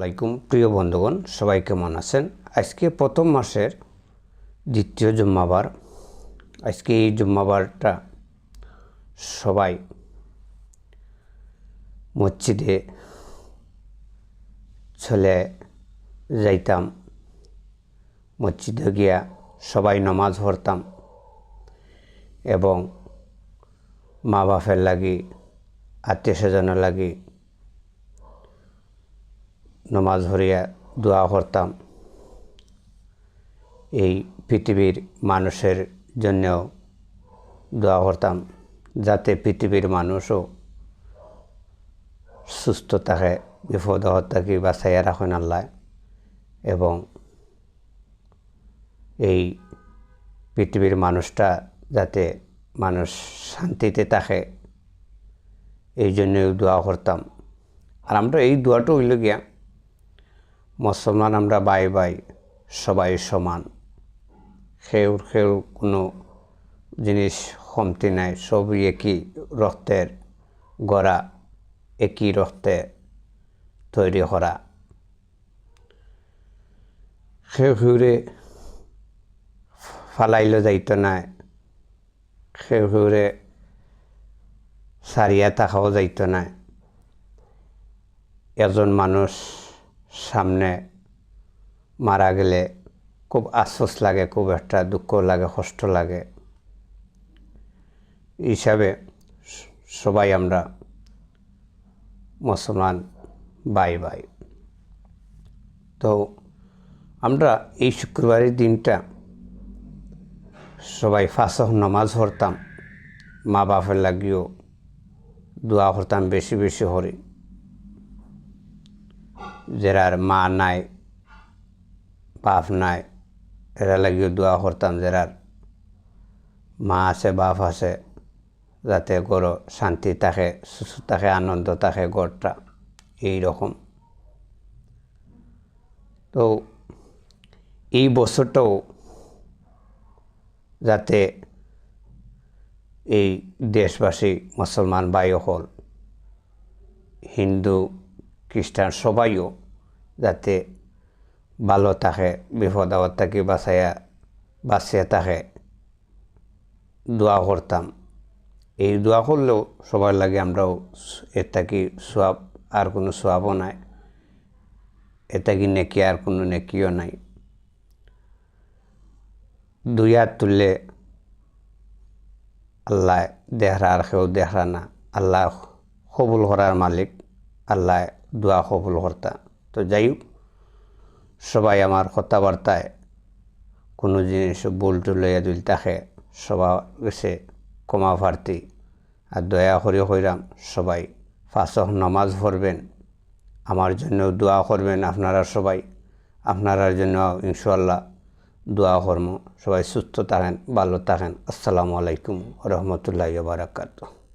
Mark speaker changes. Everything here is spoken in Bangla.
Speaker 1: আলাইকুম, প্রিয় বন্ধুগণ, সবাই কেমন আছেন? আজকে প্রথম মাসের দ্বিতীয় জুম্মাবার। আজকে এই জুম্মাবারটা সবাই মসজিদে চলে যাইতাম, মসজিদে গিয়া সবাই নমাজ পড়তাম এবং মা বাপের লাগি আত্মীয় স্বজনের লাগি নমাজ ভরিয়া দোয়া করতাম। এই পৃথিবীর মানুষের জন্যও দোয়া করতাম যাতে পৃথিবীর মানুষও সুস্থ থাকে, বিপদ থাকি বাঁচাইয়া রাখেন আল্লাহ এবং এই পৃথিবীর মানুষটা যাতে মানুষ শান্তিতে থাকে, এই জন্যই দোয়া করতাম। আর আমরা এই দোয়াটা হইল গিয়া মুসলমান আমরা বাই বাই, সবাই সমান। সেও সেও কোনো জিনিস কমতি নাই, সবই একই রক্তের গড়া, একই রক্তে তৈরি করা। সেও সেউরে ফালাইলে যাইত নাই সেও সেউরে সারিয়া থাকাও যাইতো নাই। এজন মানুষ সামনে মারা গেলে খুব আফসোস লাগে, খুব একটা দুঃখ লাগে, কষ্ট লাগে। হিসাবে সবাই আমরা মুসলমান বাই বাই তো আমরা এই শুক্রবারের দিনটা সবাই ফাঁসহ নামাজ পড়তাম মা বাপের লাগিও দোয়া করতাম, বেশি বেশি হরি যারার মা নাই, বাপ নাই, এরা লাগিও দোয়া করতাম যারার মা আছে, বাপ আছে, যাতে গড় শান্তি থাকে, সুস্থ থাকে, আনন্দ থাকে গড়টা, এই রকম। তো এই বছরটাও যাতে এই দেশবাসী মুসলমান ভাই হল, হিন্দু খ্রিস্টান সবাইও যাতে ভালো থাকে, বিপদ আপদ থাকি বাঁচাইয়া, বাঁচিয়া থাকে, দোয়া করতাম। এই দোয়া করলেও সবার লাগে আমরাও এর থাকি সোয়াব আর কোনো সোয়াবও নাই। এ থাকি নেকি, আর কোনো নেকিও নাই। দুই হাত তুললে আল্লাহ দেহরা আর কেউ দেহরা না। আল্লাহ কবুল করার মালিক। আল্লাহ দোয়া কবুল কর্তা। তো যাই হোক, সবাই আমার কথাবার্তায় কোনো জিনিস ভুল টুলাইয়া দুল থাকে, সবার গেছে কমা প্রার্থী আর দয়া করি হইরাম সবাই। ফাঁসহ নামাজ পড়বেন, আমার জন্য দোয়া করবেন আপনারা সবাই। আপনারার জন্য ইনশাল্লাহ দোয়া কর্ম, সবাই সুস্থ থাকেন, ভালো থাকেন। আসসালামু আলাইকুম রহমতুল্লাহ বারাকাতু